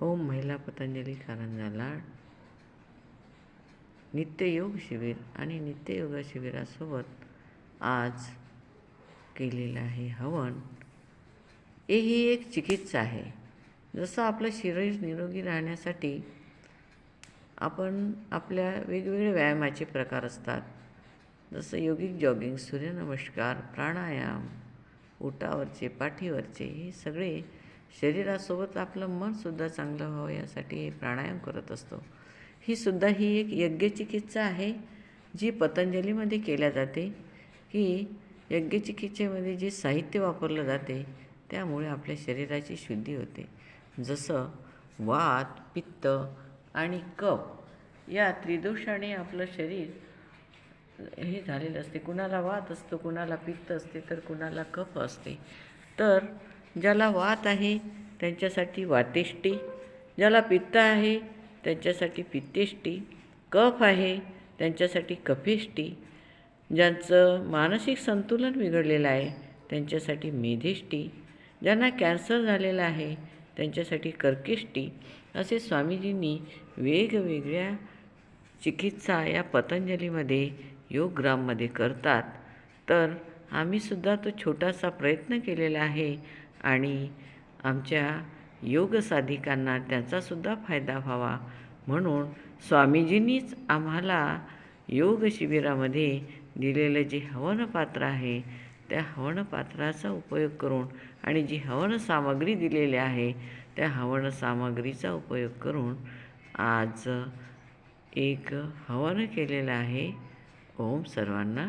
ओम महिला पतंजली कारंजाला. नित्ययोग शिबिर आणि नित्ययोग शिबिरासोबत आज केलेलं आहे हवन. हे ही एक चिकित्सा आहे. जसं आपलं शरीर निरोगी राहण्यासाठी आपण आपल्या वेगवेगळे व्यायामाचे प्रकार असतात. जसं योगिक जॉगिंग सूर्यनमस्कार प्राणायाम उटावरचे पाठीवरचे हे सगळे शरीरासोबत आपलं मनसुद्धा चांगलं व्हावं यासाठी प्राणायाम करत असतो. ही सुद्धा ही एक यज्ञचिकित्सा आहे जी पतंजलीमध्ये केल्या जाते की यज्ञचिकित्सेमध्ये जे साहित्य वापरलं जाते त्यामुळे आपल्या शरीराची शुद्धी होते. जसं वात पित्त आणि कफ या त्रिदोषाने आपलं शरीर हे झालेलं असते. कुणाला वात असतो कुणाला पित्त असते तर कुणाला कफ असते. तर ज्याला वात आहे त्यांच्यासाठी वातेष्टी. ज्याला पित्त आहे त्यांच्यासाठी पित्तेष्टी कफ आहे त्यांच्यासाठी कफेष्टी. ज्यांचं मानसिक संतुलन बिघडलेलं आहे त्यांच्यासाठी मेधेष्टी. ज्यांना कॅन्सर झालेला आहे त्यांच्यासाठी कर्केष्टी. असे स्वामीजींनी वेगवेगळ्या चिकित्सा या पतंजलीमध्ये योगग्राममध्ये करतात. तर आम्हीसुद्धा तो छोटासा प्रयत्न केलेला आहे. आणि आमच्या योग साधिकांना त्याचासुद्धा फायदा व्हावा. म्हणून स्वामीजींनीच आम्हाला योग शिबिरामध्ये दिलेलं जे हवनपात्र आहे त्या हवनपात्राचा उपयोग करून आणि जी हवन सामग्री दिलेली आहे त्या हवन सामग्रीचा उपयोग करून आज एक हवन केलेलं आहे. ओम सर्वांना